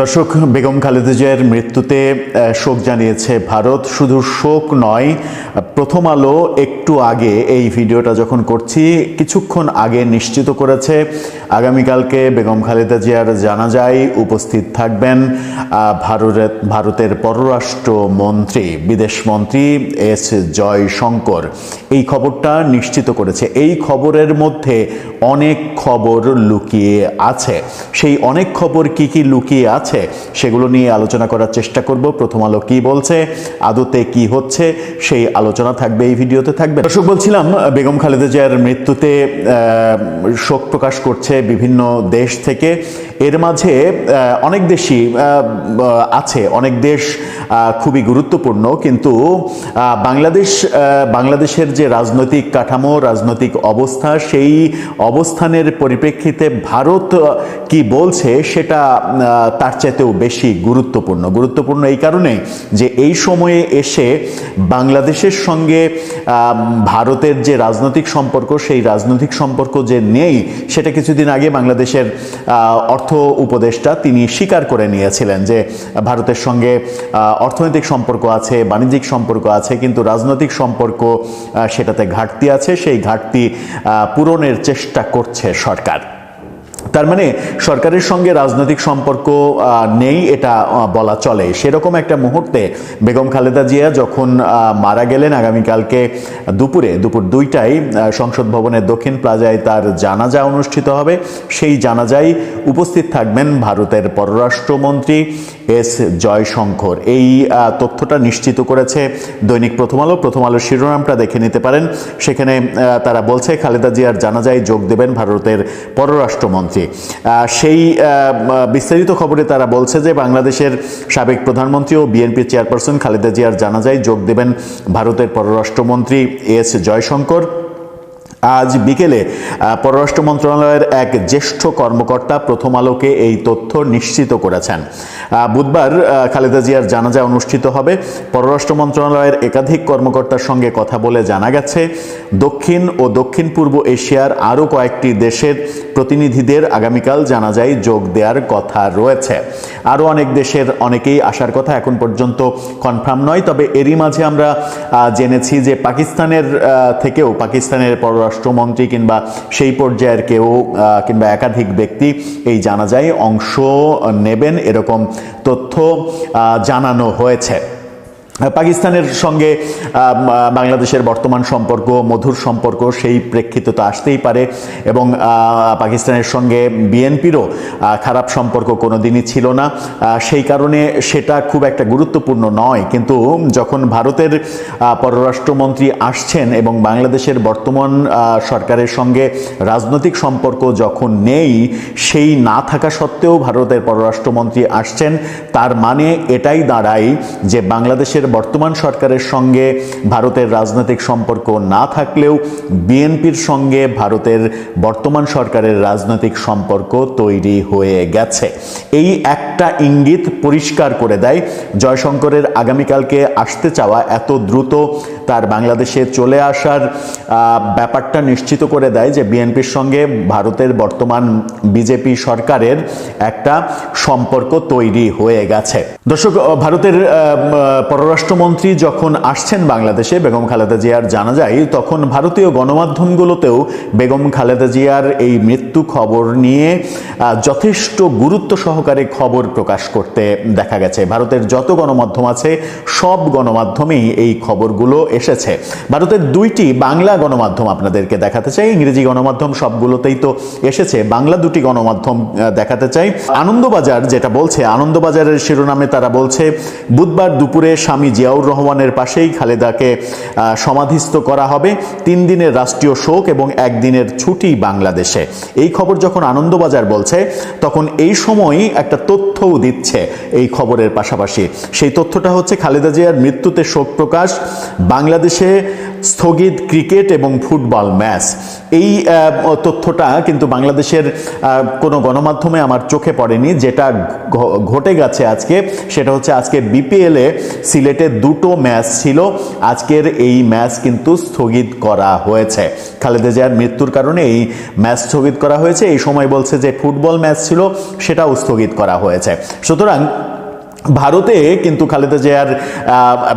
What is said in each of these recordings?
দর্শক, বেগম খালেদা জিয়ার মৃত্যুতে শোক জানিয়েছে ভারত। শুধু শোক নয়, প্রথম আলো একটু আগে এই ভিডিওটা যখন করছি, কিছুক্ষণ আগে নিশ্চিত করেছে। আগামীকালকে বেগম খালেদা জিয়ার জানাজায় উপস্থিত থাকবেন ভারতের ভারতের পররাষ্ট্র মন্ত্রী, বিদেশ মন্ত্রী এস জয়শঙ্কর। এই খবরটা নিশ্চিত করেছে। এই খবরের মধ্যে অনেক খবর লুকিয়ে আছে। সেই অনেক খবর কি কি লুকিয়ে আছে সেগুলো নিয়ে আলোচনা করার চেষ্টা করব। প্রথম আলো কি বলছে, আদতে কি হচ্ছে, সেই আলোচনা থাকবে, এই ভিডিওতে থাকবে। দর্শক, বলছিলাম, বেগম খালেদা জিয়ার মৃত্যুতে শোক প্রকাশ করছে বিভিন্ন দেশ থেকে। এর মাঝে অনেক দেশই আছে অনেক দেশ খুবই গুরুত্বপূর্ণ কিন্তু বাংলাদেশ বাংলাদেশের যে রাজনৈতিক কাঠামো রাজনৈতিক অবস্থা সেই অবস্থানের পরিপ্রেক্ষিতে ভারত কি বলছে সেটা তার চাইতেও বেশি গুরুত্বপূর্ণ। গুরুত্বপূর্ণ এই কারণে যে এই সময়ে এসে বাংলাদেশের সঙ্গে ভারতের যে রাজনৈতিক সম্পর্ক সেই রাজনৈতিক সম্পর্ক যে নেই সেটা কিছুদিন আগে বাংলাদেশের আহ, অর্থ উপদেষ্টা তিনি স্বীকার করে নিয়েছিলেন যে ভারতের সঙ্গে অর্থনৈতিক সম্পর্ক আছে, বাণিজ্যিক সম্পর্ক আছে, কিন্তু রাজনৈতিক সম্পর্ক সেটাতে ঘাটতি আছে। সেই ঘাটতি পূরণের চেষ্টা করছে সরকার। তার মানে সরকারের সঙ্গে রাজনৈতিক সম্পর্ক নেই, এটা বলা চলে। সেরকম একটা মুহূর্তে বেগম খালেদা জিয়া যখন মারা গেলেন আগামীকালকে দুপুরে, দুপুর দুইটায় সংসদ ভবনের দক্ষিণ প্লাজায় তার জানাজা অনুষ্ঠিত হবে। সেই জানাজায় উপস্থিত থাকবেন ভারতের পররাষ্ট্রমন্ত্রী এস জয়শঙ্কর। এই তথ্যটা নিশ্চিত করেছে দৈনিক প্রথম আলো। প্রথম আলোর শিরোনামটা দেখে নিতে পারেন। সেখানে তারা বলছে, খালেদা জিয়ার জানাজায় যোগ দেবেন ভারতের পররাষ্ট্রমন্ত্রী। সেই বিস্তারিত খবরে তারা বলছে যে বাংলাদেশের সাবেক প্রধানমন্ত্রী ও বিএনপি চেয়ারপারসন খালেদা জিয়ার জানাজায় যোগ দেবেন ভারতের পররাষ্ট্রমন্ত্রী এস জয়শঙ্কর। আজ বিকেলে পররাষ্ট্র মন্ত্রণালয়ের এক জ্যেষ্ঠ কর্মকর্তা প্রথম আলোকে এই তথ্য নিশ্চিত করেছেন। বুধবার খালেদা জিয়ার জানাজা অনুষ্ঠিত হবে। পররাষ্ট্র মন্ত্রণালয়ের একাধিক কর্মকর্তার সঙ্গে কথা বলে জানা গেছে, দক্ষিণ ও দক্ষিণ পূর্ব এশিয়ার আরও কয়েকটি দেশের প্রতিনিধিদের আগামীকাল জানাজায় যোগ দেওয়ার কথা রয়েছে। আরও অনেক দেশের অনেকেই আসার কথা এখন পর্যন্ত কনফার্ম নয়, তবে এরই মাঝে আমরা জেনেছি যে পাকিস্তানের থেকেও, পাকিস্তানের পররাষ্ট্রমন্ত্রী কিংবা সেই পর্যায়ের কেউ কিংবা একাধিক ব্যক্তি এই জানাজায় অংশ নেবেন, এরকম তথ্য জানানো হয়েছে। পাকিস্তানের সঙ্গে বাংলাদেশের বর্তমান সম্পর্ক, মধুর সম্পর্ক সেই প্রেক্ষিতে তো আসতেই পারে এবং পাকিস্তানের সঙ্গে বিএনপিরও খারাপ সম্পর্ক কোনো দিনই ছিল না। সেই কারণে সেটা খুব একটা গুরুত্বপূর্ণ নয়। কিন্তু যখন ভারতের পররাষ্ট্রমন্ত্রী আসছেন এবং বাংলাদেশের বর্তমান সরকারের সঙ্গে রাজনৈতিক সম্পর্ক যখন নেই, সেই না থাকা সত্ত্বেও ভারতের পররাষ্ট্রমন্ত্রী আসছেন। তার মানে এটাই দাঁড়ায় যে বাংলাদেশের বর্তমান সরকারের সঙ্গে ভারতের রাজনৈতিক সম্পর্ক না থাকলেও বিএনপির সঙ্গে ভারতের বর্তমান সরকারের রাজনৈতিক সম্পর্ক তৈরি হয়ে গেছে। এই একটা ইঙ্গিত পরিষ্কার করে দেয় জয়শঙ্করের আগামীকালকে আসতে চাওয়া এত দ্রুত তার বাংলাদেশে চলে আসার ব্যাপারটা নিশ্চিত করে দেয় যে বিএনপির সঙ্গে ভারতের বর্তমান বিজেপি সরকারের একটা সম্পর্ক তৈরি হয়ে গেছে। দর্শক ভারতের আহ, পররাষ্ট্রমন্ত্রী যখন আসছেন বাংলাদেশে, বেগম খালেদা জিয়ার জানা যায়, তখন ভারতীয় গণমাধ্যমগুলোতেও বেগম খালেদা জিয়ার এই মৃত্যু খবর নিয়ে যথেষ্ট গুরুত্ব সহকারে খবর প্রকাশ করতে দেখা গেছে। ভারতের যত গণমাধ্যম আছে, সব গণমাধ্যমেই এই খবরগুলো এসেছে। ভারতের দুইটি বাংলা গণমাধ্যম আপনাদেরকে দেখাতে চাই। ইংরেজি গণমাধ্যম সবগুলোতেই তো এসেছে। বাংলা দুটি গণমাধ্যম দেখাতে চাই। আনন্দবাজার যেটা বলছে, আনন্দবাজারের শিরোনামে তারা বলছে, বুধবার দুপুরে স্বামী জিয়াউর রহমানের পাশেই খালেদাকে সমাধিস্থ করা হবে তিন দিনের রাষ্ট্রীয় শোক এবং একদিনের ছুটি বাংলাদেশে। এই খবর যখন আনন্দবাজার বলছে, তখন এই সময়ই একটা তথ্যও দিচ্ছে এই খবরের পাশাপাশি। সেই তথ্যটা হচ্ছে, খালেদা জিয়ার মৃত্যুতে শোক প্রকাশ, বাংলাদেশে স্থগিত ক্রিকেট এবং ফুটবল ম্যাচ। এই তথ্যটা কিন্তু বাংলাদেশের কোনো গণমাধ্যমে আমার চোখে পড়েনি। যেটা ঘটে গেছে আজকে, সেটা হচ্ছে আজকে বিপিএলে সিলেটে দুটো ম্যাচ ছিল। আজকের এই ম্যাচ কিন্তু স্থগিত করা হয়েছে। খালেদা জিয়ার মৃত্যুর কারণে এই ম্যাচ স্থগিত করা হয়েছে। এই সময় বলছে যে ফুটবল ম্যাচ ছিল, সেটাও স্থগিত করা হয়েছে। সুতরাং ভারতে কিন্তু খালেদা জিয়ার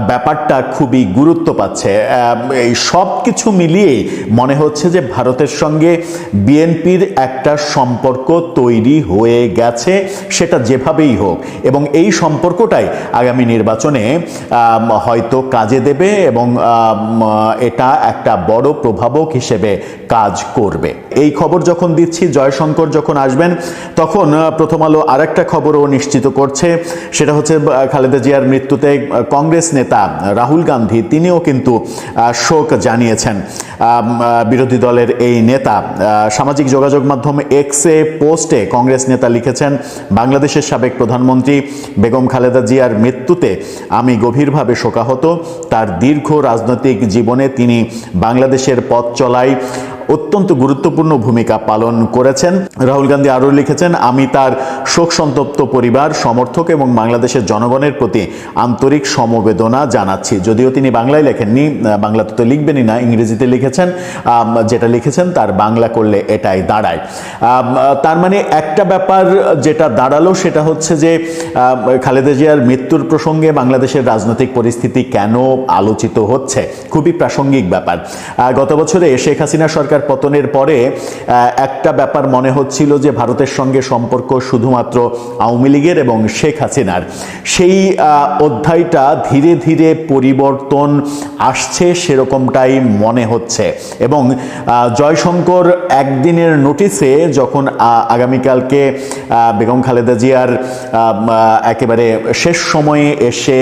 ব্যাপারটা খুবই গুরুত্ব পাচ্ছে। এই সব কিছু মিলিয়ে মনে হচ্ছে যে ভারতের সঙ্গে বিএনপির একটা সম্পর্ক তৈরি হয়ে গেছে, সেটা যেভাবেই হোক। এবং এই সম্পর্কটাই আগামী নির্বাচনে হয়তো কাজে দেবে এবং এটা একটা বড় প্রভাবক হিসেবে কাজ করবে। এই খবর যখন দিচ্ছি, জয়শঙ্কর যখন আসবেন, তখন প্রথম আলো আরেকটা খবরও নিশ্চিত করছে, সেটা হচ্ছে খালেদা জিয়ার মৃত্যুতে কংগ্রেস নেতা রাহুল গান্ধী, তিনিও কিন্তু শোক জানিয়েছেন। বিরোধী দলের এই নেতা সামাজিক যোগাযোগ মাধ্যম এক্সে পোস্টে কংগ্রেস নেতা লিখেছেন, বাংলাদেশের সাবেক প্রধানমন্ত্রী বেগম খালেদা জিয়ার মৃত্যুতে আমি গভীরভাবে শোকাহত। তার দীর্ঘ রাজনৈতিক জীবনে তিনি বাংলাদেশের পথ চলায় অত্যন্ত গুরুত্বপূর্ণ ভূমিকা পালন করেছেন। রাহুল গান্ধী আরও লিখেছেন, আমি তার শোক সন্তপ্ত পরিবার, সমর্থক এবং বাংলাদেশের জনগণের প্রতি আন্তরিক সমবেদনা জানাচ্ছি। যদিও তিনি বাংলায় লেখেননি, বাংলাতে তো লিখবেনই না, ইংরেজিতে লিখেছেন যেটা লিখেছেন, তার বাংলা করলে এটাই দাঁড়ায়। তার মানে একটা ব্যাপার যেটা দাঁড়াল সেটা হচ্ছে যে খালেদা জিয়ার মৃত্যুর প্রসঙ্গে বাংলাদেশের রাজনৈতিক পরিস্থিতি কেন আলোচিত হচ্ছে? খুবই প্রাসঙ্গিক ব্যাপার। গত বছরে শেখ হাসিনা সরকার পতনের পরে একটা ব্যাপার মনে হচ্ছিল যে ভারতের সঙ্গে সম্পর্ক শুধুমাত্র আওয়ামী লীগের এবং শেখ হাসিনার। সেই অধ্যায়টা ধীরে ধীরে পরিবর্তন আসছে সেরকমটাই মনে হচ্ছে। এবং জয়শঙ্কর একদিনের নোটিসে যখন আগামীকালকে বেগম খালেদা জিয়ার একেবারে শেষ সময়ে এসে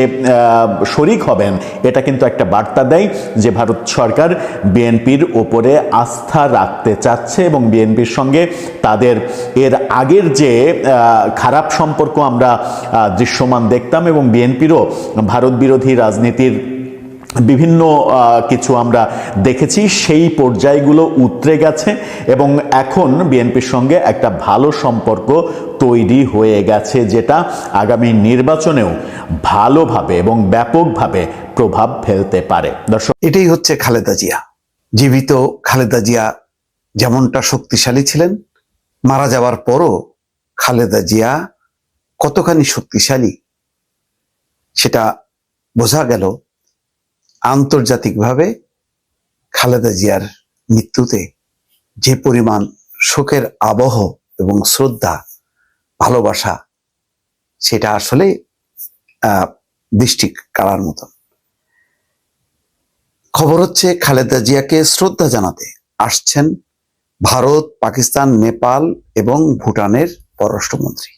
শরিক হবেন, এটা কিন্তু একটা বার্তা দেয় যে ভারত সরকার বিএনপির ওপরে আস্থা রাখতে চাচ্ছে এবং বিএনপির সঙ্গে তাদের এর আগের যে খারাপ সম্পর্ক আমরা দৃশ্যমান দেখতাম এবং বিএনপিরও ভারত বিরোধী রাজনীতির বিভিন্ন কিছু আমরা দেখেছি, সেই পর্যায়গুলো উতরে গেছে এবং এখন বিএনপির সঙ্গে একটা ভালো সম্পর্ক তৈরি হয়ে গেছে যেটা আগামী নির্বাচনেও ভালোভাবে এবং ব্যাপকভাবে প্রভাব ফেলতে পারে। দর্শক এটাই হচ্ছে খালেদা জিয়া। জীবিত খালেদা জিয়া যেমনটা শক্তিশালী ছিলেন, মারা যাওয়ার পরও খালেদা জিয়া কতখানি শক্তিশালী সেটা বোঝা গেল আন্তর্জাতিকভাবে খালেদা জিয়ার মৃত্যুতে যে পরিমাণ শোকের আবহ এবং শ্রদ্ধা, ভালোবাসা, সেটা আসলে দৃষ্টি কাড়ার মতন। খবর হচ্ছে খালেদা জিয়াকে শ্রদ্ধা জানাতে আসছেন ভারত, পাকিস্তান, নেপাল এবং ভুটানের পররাষ্ট্রমন্ত্রী।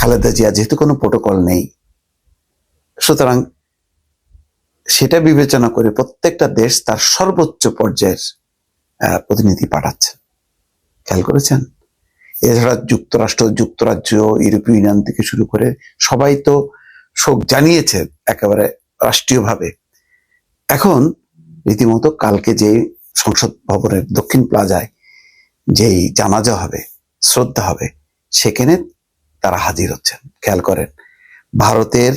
খালেদা জিয়া যেহেতু কোনো প্রোটোকল নেই, সুতরাং সেটা বিবেচনা করে প্রত্যেকটা দেশ তার সর্বোচ্চ পর্যায়ের প্রতিনিধি পাঠাচ্ছে। খেয়াল করেছেন? এছাড়া যুক্তরাষ্ট্র, যুক্তরাজ্য, ইউরোপীয় ইউনিয়ন থেকে শুরু করে সবাই তো শোক জানিয়েছে একেবারে রাষ্ট্রীয়ভাবে। এখন রীতিমতো কালকে যে সংসদ ভবনের দক্ষিণ প্লাজায় যেই জানাজা হবে, শ্রদ্ধা হবে, সেখানে তারা হাজির হচ্ছেন। খেয়াল করেন, ভারতের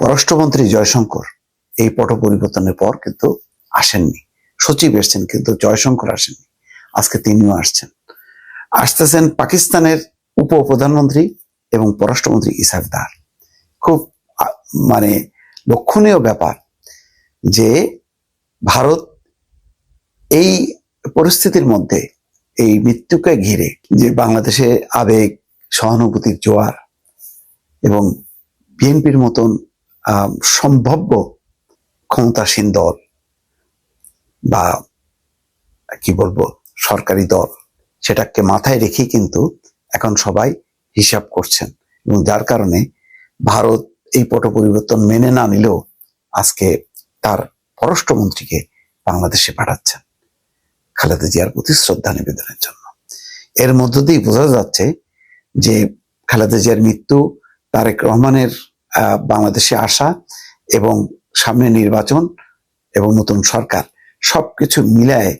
পররাষ্ট্রমন্ত্রী জয়শঙ্কর এই পট পরিবর্তনের পর কিন্তু আসেননি। সচিব এসছেন কিন্তু জয়শঙ্কর আসেননি। আজকে তিনিও আসছেন। আসতেছেন পাকিস্তানের উপ প্রধানমন্ত্রী এবং পররাষ্ট্রমন্ত্রী ইসাক দার। খুব মানে লক্ষণীয় ব্যাপার যে ভারত এই পরিস্থিতির মধ্যে, এই মৃত্যুকে ঘিরে যে বাংলাদেশে আবেগ, সহানুভূতির জোয়ার এবং বিএনপির মতন সম্ভাব্য ক্ষমতাসীন দল বা কি বলব, সরকারি দল সেটাকে মাথায় রেখে কিন্তু এখন সবাই হিসাব করছেন। এবং যার কারণে ভারত এই পট পরিবর্তন মেনে না নিলেও আজকে তার পররাষ্ট্রমন্ত্রীকে বাংলাদেশে পাঠাচ্ছেন খালেদা জিয়ার প্রতি শ্রদ্ধা নিবেদনের জন্য। এর মধ্য দিয়ে বোঝা যাচ্ছে যে খালেদা জিয়ার মৃত্যু, তারেক রহমানের বাংলাদেশে আসা এবং সামনে নির্বাচন এবং নতুন সরকার সবকিছু মিলায়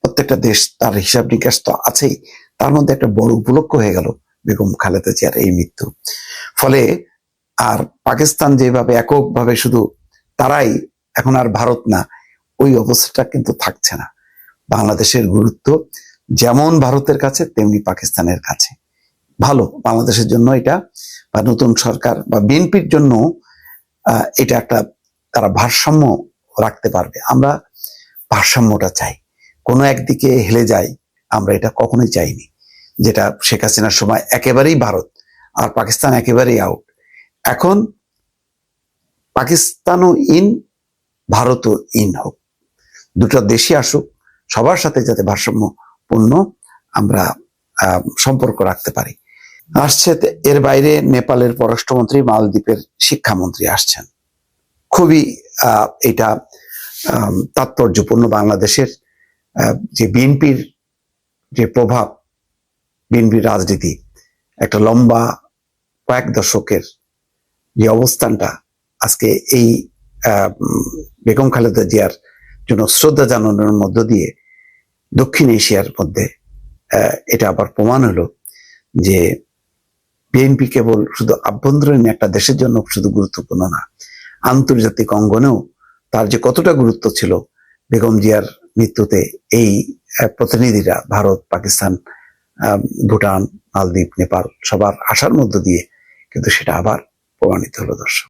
প্রত্যেকটা দেশ তার হিসাব নিকাশ তো আছেই। তার মধ্যে একটা বড় উপলক্ষ হয়ে গেল বেগম খালেদা জিয়ার এই মৃত্যু। ফলে আর পাকিস্তান যেভাবে এককভাবে শুধু তারাই, এখন আর ভারত না, ওই অবস্থাটা কিন্তু থাকছে না। বাংলাদেশের গুরুত্ব যেমন ভারতের কাছে, তেমনি পাকিস্তানের কাছে। ভালো, বাংলাদেশের জন্য এটা, বা নতুন সরকার, বা বিএনপির জন্য এটা একটা তারা ভারসাম্য রাখতে পারবে। আমরা ভারসাম্যটা চাই। কোনো একদিকে হেলে যায়, আমরা এটা কখনোই চাইনি। যেটা শেখ হাসিনার সময় একেবারেই ভারত আর পাকিস্তান একেবারেই আউট এখন পাকিস্তানও ইন ভারতও ইন হোক। দুটো দেশই আসুক, সবার সাথে যাতে ভারসাম্যপূর্ণ আমরা সম্পর্ক রাখতে পারি। আসছে এর বাইরে নেপালের পররাষ্ট্রমন্ত্রী, মালদ্বীপের শিক্ষামন্ত্রী আসছেন। খুবই এটা তাৎপর্যপূর্ণ বাংলাদেশের যে বিএনপির যে প্রভাব, বিএনপির রাজনীতি, একটা লম্বা কয়েক দশকের যে অবস্থানটা আজকে এই বেগম খালেদা জিয়ার জন্য শ্রদ্ধা জানানোর মধ্য দিয়ে দক্ষিণ এশিয়ার মধ্যে এটা আবার প্রমাণ হলো যে বিএনপি কেবল শুধু আভ্যন্তরীণ একটা দেশের জন্য শুধু গুরুত্বপূর্ণ না, আন্তর্জাতিক অঙ্গনেও তার যে কতটা গুরুত্ব ছিল, বেগম জিয়ার মৃত্যুতে এই প্রতিনিধিরা ভারত, পাকিস্তান ভুটান, মালদ্বীপ, নেপাল সবার আসার মধ্য দিয়ে কিন্তু সেটা আবার প্রমাণিত হলো দর্শক।